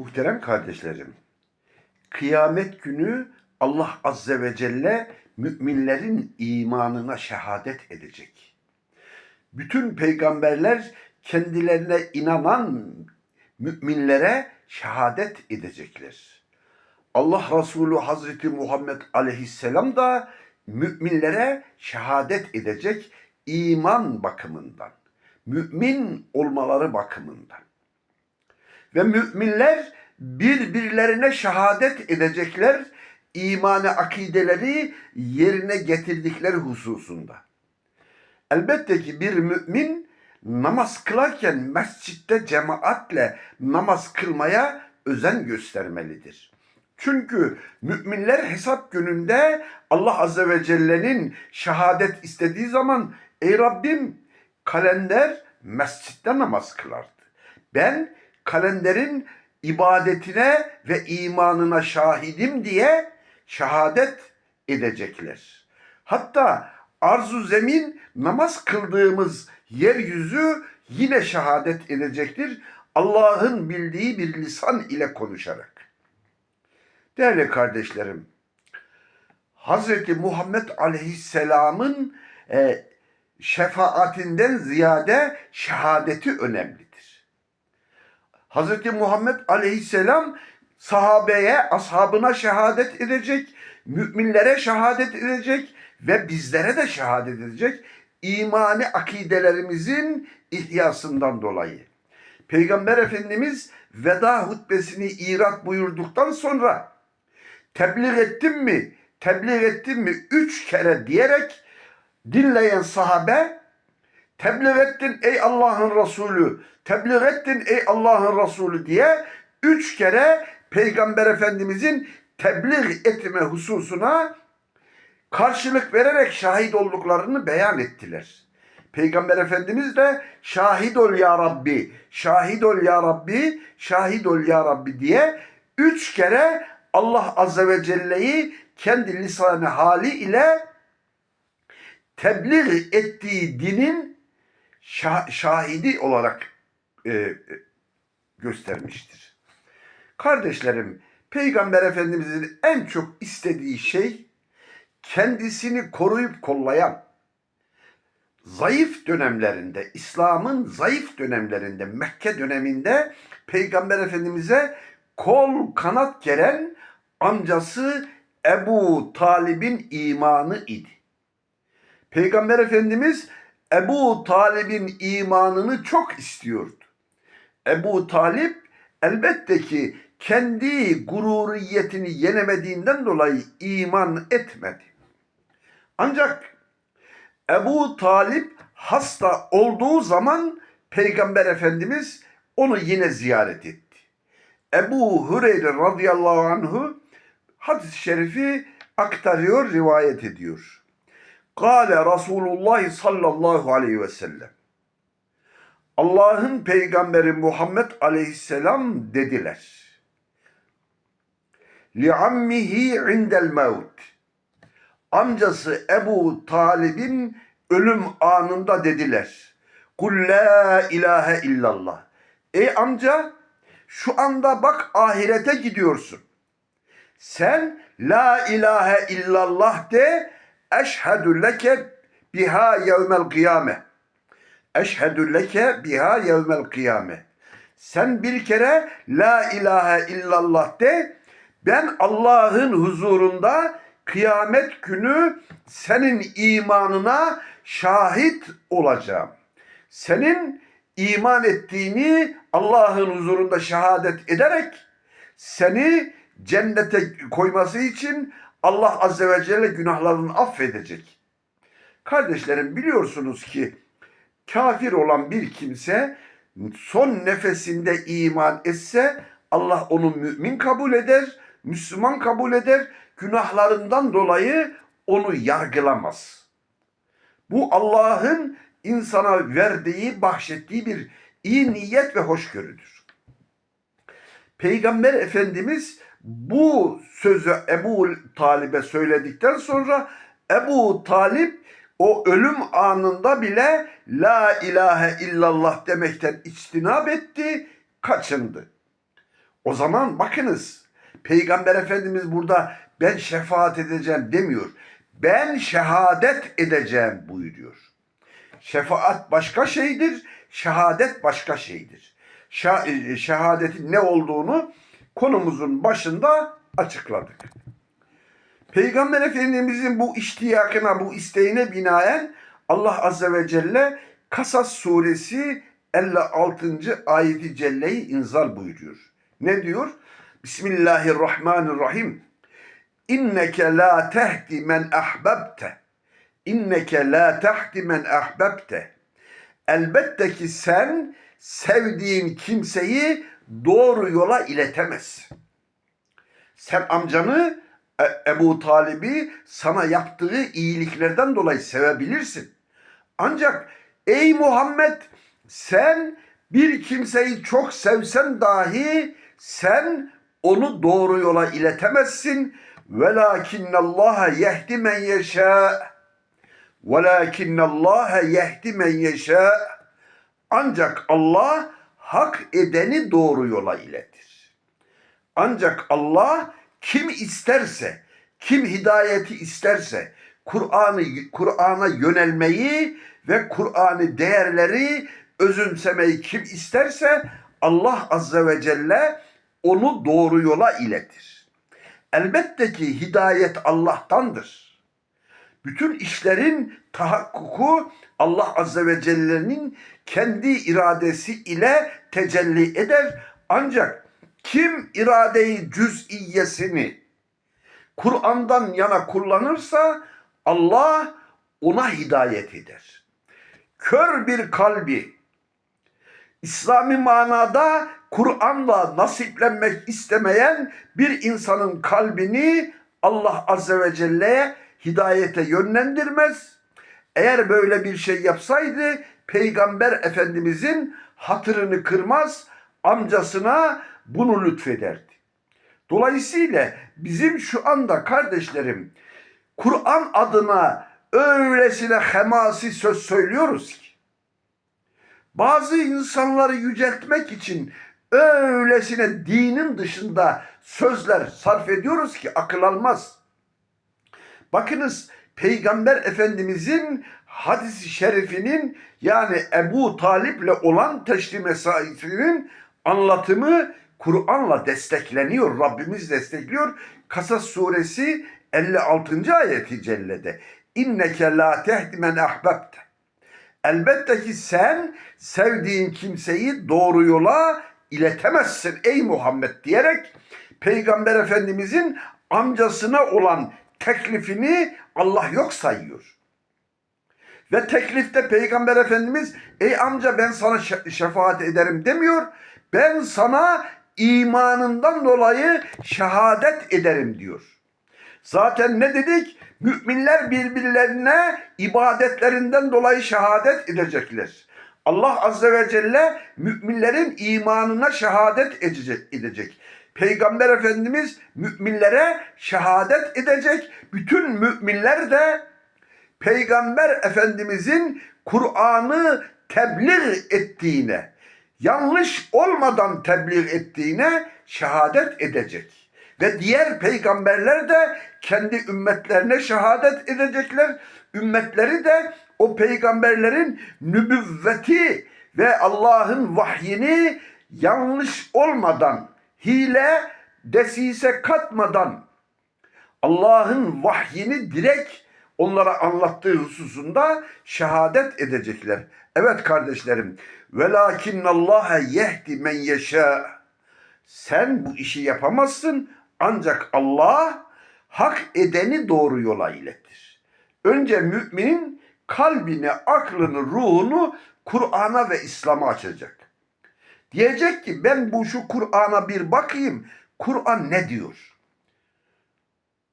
Muhterem kardeşlerim, kıyamet günü Allah Azze ve Celle müminlerin imanına şehadet edecek. Bütün peygamberler kendilerine inanan müminlere şehadet edecekler. Allah Resulü Hazreti Muhammed Aleyhisselam da müminlere şehadet edecek iman bakımından, mümin olmaları bakımından. Ve müminler birbirlerine şehadet edecekler imani akideleri yerine getirdikleri hususunda. Elbette ki bir mümin namaz kılarken mescitte cemaatle namaz kılmaya özen göstermelidir. Çünkü müminler hesap gününde Allah Azze ve Celle'nin şehadet istediği zaman ey Rabbim kalender mescitte namaz kılardı. Ben kalenderin ibadetine ve imanına şahidim diye şehadet edecekler. Hatta arzu zemin namaz kıldığımız yeryüzü yine şehadet edecektir. Allah'ın bildiği bir lisan ile konuşarak. Değerli kardeşlerim, Hz. Muhammed Aleyhisselam'ın e, şefaatinden ziyade şehadeti önemlidir. Hz. Muhammed Aleyhisselam sahabeye, ashabına şehadet edecek, müminlere şehadet edecek ve bizlere de şehadet edecek imani akidelerimizin ihyasından dolayı. Peygamber Efendimiz veda hutbesini irat buyurduktan sonra tebliğ ettim mi, tebliğ ettim mi üç kere diyerek dinleyen sahabe tebliğ ettin ey Allah'ın Resulü, tebliğ ettin ey Allah'ın Resulü diye üç kere Peygamber Efendimizin tebliğ etme hususuna karşılık vererek şahit olduklarını beyan ettiler. Peygamber Efendimiz de şahit ol ya Rabbi, şahit ol ya Rabbi, şahit ol ya Rabbi diye üç kere Allah Azze ve Celle'yi kendi lisanı hali ile tebliğ ettiği dinin şah- şahidi olarak e, e, göstermiştir. Kardeşlerim, Peygamber Efendimizin en çok istediği şey kendisini koruyup kollayan, zayıf dönemlerinde, İslam'ın zayıf dönemlerinde, Mekke döneminde Peygamber Efendimiz'e kol kanat geren amcası Ebu Talib'in imanı idi. Peygamber Efendimiz Ebu Talib'in imanını çok istiyordu. Ebu Talip elbette ki kendi gururiyetini yenemediğinden dolayı iman etmedi. Ancak Ebu Talip hasta olduğu zaman Peygamber Efendimiz onu yine ziyaret etti. Ebu Hureyre radıyallahu anhu hadis-i şerifi aktarıyor, rivayet ediyor. Kale Resulullah sallallahu aleyhi ve sellem. Allah'ın peygamberi Muhammed aleyhisselam dediler. Li'ammihi indel mevt. Amcası Ebu Talib'in ölüm anında dediler. Kul la ilahe illallah. Ey amca şu anda bak ahirete gidiyorsun. Sen la ilahe illallah de eşhedü leke biha yevmel kıyame. Eşhedü leke biha yevmel kıyame. Sen bir kere la ilahe illallah de ben Allah'ın huzurunda kıyamet günü senin imanına şahit olacağım. Senin iman ettiğini Allah'ın huzurunda şehadet ederek seni cennete koyması için Allah Azze ve Celle günahlarını affedecek. Kardeşlerim biliyorsunuz ki kafir olan bir kimse son nefesinde iman etse Allah onu mümin kabul eder, Müslüman kabul eder, günahlarından dolayı onu yargılamaz. Bu Allah'ın insana verdiği, bahşettiği bir iyi niyet ve hoşgörüdür. Peygamber Efendimiz bu sözü Ebu Talib'e söyledikten sonra Ebu Talip o ölüm anında bile la ilahe illallah demekten içtinab etti, kaçındı. O zaman bakınız Peygamber Efendimiz burada ben şefaat edeceğim demiyor. Ben şehadet edeceğim buyuruyor. Şefaat başka şeydir, şehadet başka şeydir. Şa- e, şehadetin ne olduğunu konumuzun başında açıkladık. Peygamber Efendimizin bu iştiyakına, bu isteğine binaen Allah Azze ve Celle Kasas suresi 56. ayeti celleyi inzal buyuruyor. Ne diyor? Bismillahirrahmanirrahim. İnneke la tehdi men ahbabte. İnneke la tehdi men ahbabte. Elbette ki sen sevdiğin kimseyi doğru yola iletemezsin. Sen amcanı E- Ebu Talib'i sana yaptığı iyiliklerden dolayı sevebilirsin. Ancak ey Muhammed sen bir kimseyi çok sevsen dahi sen onu doğru yola iletemezsin. Velakinnallaha yehdi men yeşâ. Velakinnallaha yehdi men yeşâ. Ancak Allah hak edeni doğru yola iletir. Ancak Allah kim isterse, kim hidayeti isterse, Kur'an'ı Kur'an'a yönelmeyi ve Kur'an'ı değerleri özümsemeyi kim isterse Allah azze ve celle onu doğru yola iletir. Elbette ki hidayet Allah'tandır. Bütün işlerin tahakkuku Allah Azze ve Celle'nin kendi iradesi ile tecelli eder. Ancak kim iradeyi cüz'iyesini Kur'an'dan yana kullanırsa Allah ona hidayet eder. Kör bir kalbi İslami manada Kur'an'la nasiplenmek istemeyen bir insanın kalbini Allah Azze ve Celle hidayete yönlendirmez. Eğer böyle bir şey yapsaydı Peygamber Efendimizin hatırını kırmaz, amcasına bunu lütfederdi. Dolayısıyla bizim şu anda kardeşlerim Kur'an adına öylesine hemasi söz söylüyoruz ki bazı insanları yüceltmek için öylesine dinin dışında sözler sarf ediyoruz ki akıl almaz. Bakınız Peygamber Efendimizin hadisi şerifinin yani Ebu Talip'le olan teşri mesaisinin anlatımı Kur'an'la destekleniyor. Rabbimiz destekliyor. Kasas suresi 56. ayeti cellede. İnneke la tehdi men. Elbette ki sen sevdiğin kimseyi doğru yola iletemezsin ey Muhammed diyerek Peygamber Efendimizin amcasına olan teklifini Allah yok sayıyor. Ve teklifte Peygamber Efendimiz ey amca ben sana şe- şefaat ederim demiyor. Ben sana imanından dolayı şehadet ederim diyor. Zaten ne dedik? Müminler birbirlerine ibadetlerinden dolayı şehadet edecekler. Allah Azze ve Celle müminlerin imanına şehadet edecek. Peygamber Efendimiz müminlere şehadet edecek. Bütün müminler de Peygamber Efendimizin Kur'an'ı tebliğ ettiğine, yanlış olmadan tebliğ ettiğine şehadet edecek. Ve diğer peygamberler de kendi ümmetlerine şehadet edecekler. Ümmetleri de o peygamberlerin nübüvveti ve Allah'ın vahyini yanlış olmadan, hile, desise katmadan Allah'ın vahyini direkt onlara anlattığı hususunda şehadet edecekler. Evet kardeşlerim. Velakinnallaha yehdi men yeşâ. Sen bu işi yapamazsın ancak Allah hak edeni doğru yola iletir. Önce müminin kalbini, aklını, ruhunu Kur'an'a ve İslam'a açacak. Diyecek ki ben bu şu Kur'an'a bir bakayım. Kur'an ne diyor?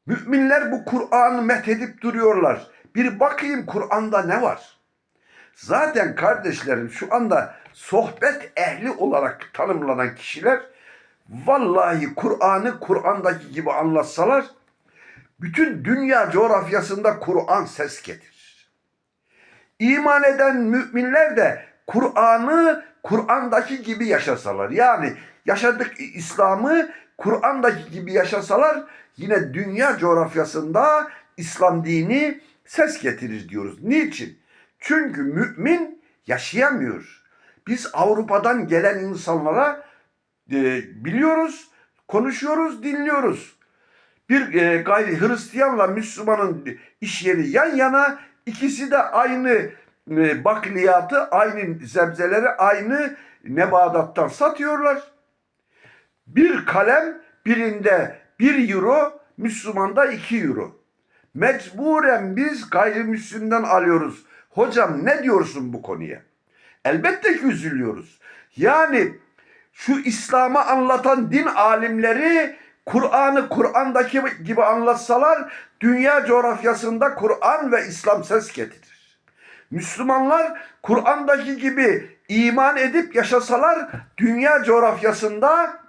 Müminler bu Kur'an'ı methedip duruyorlar. Bir bakayım Kur'an'da ne var? Zaten kardeşlerim şu anda sohbet ehli olarak tanımlanan kişiler vallahi Kur'an'ı Kur'an'daki gibi anlatsalar bütün dünya coğrafyasında Kur'an ses getirir. İman eden müminler de Kur'an'ı Kur'an'daki gibi yaşasalar yani yaşadık İslam'ı Kur'an'daki gibi yaşasalar yine dünya coğrafyasında İslam dini ses getirir diyoruz. Niçin? Çünkü mümin yaşayamıyor. Biz Avrupa'dan gelen insanlara e, biliyoruz, konuşuyoruz, dinliyoruz. Bir e, gayri Hristiyanla Müslümanın iş yeri yan yana ikisi de aynı e, bakliyatı, aynı sebzeleri aynı nebadattan satıyorlar. Bir kalem birinde 1 euro, Müslümanda 2 euro. Mecburen biz gayrimüslimden alıyoruz. Hocam ne diyorsun bu konuya? Elbette ki üzülüyoruz. Yani şu İslam'ı anlatan din alimleri Kur'an'ı Kur'an'daki gibi anlatsalar dünya coğrafyasında Kur'an ve İslam ses getirir. Müslümanlar Kur'an'daki gibi iman edip yaşasalar dünya coğrafyasında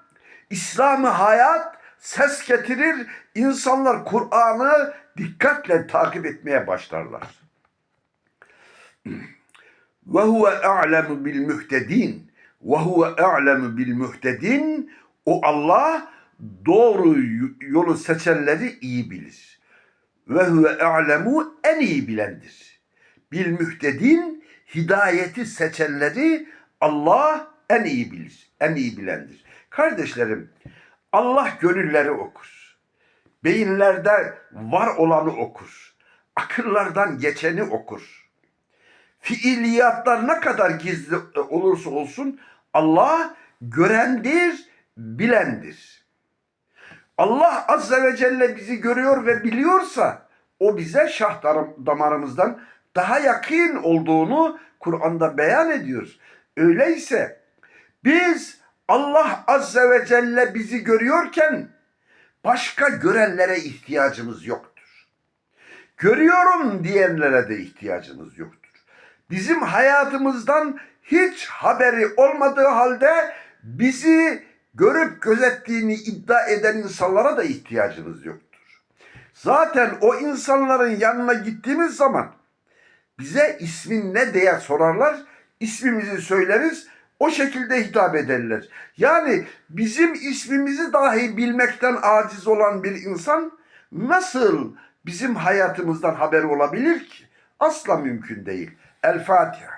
İslam'ı hayat ses getirir. İnsanlar Kur'an'ı dikkatle takip etmeye başlarlar. Ve huve a'lemu bil muhtedin. Ve huve a'lemu bil muhtedin. O Allah doğru yolu seçenleri iyi bilir. Ve huve a'lemu en iyi bilendir. Bil mühtedin hidayeti seçenleri Allah en iyi bilir. En iyi bilendir. Kardeşlerim Allah gönülleri okur. Beyinlerde var olanı okur. Akıllardan geçeni okur. Fiiliyatlar ne kadar gizli olursa olsun Allah görendir, bilendir. Allah azze ve celle bizi görüyor ve biliyorsa o bize şah damarımızdan daha yakın olduğunu Kur'an'da beyan ediyor. Öyleyse biz Allah azze ve celle bizi görüyorken başka görenlere ihtiyacımız yoktur. Görüyorum diyenlere de ihtiyacımız yoktur. Bizim hayatımızdan hiç haberi olmadığı halde bizi görüp gözettiğini iddia eden insanlara da ihtiyacımız yoktur. Zaten o insanların yanına gittiğimiz zaman bize ismin ne diye sorarlar, ismimizi söyleriz, o şekilde hitap ederler. Yani bizim ismimizi dahi bilmekten aciz olan bir insan nasıl bizim hayatımızdan haber olabilir ki? Asla mümkün değil. El Fatiha.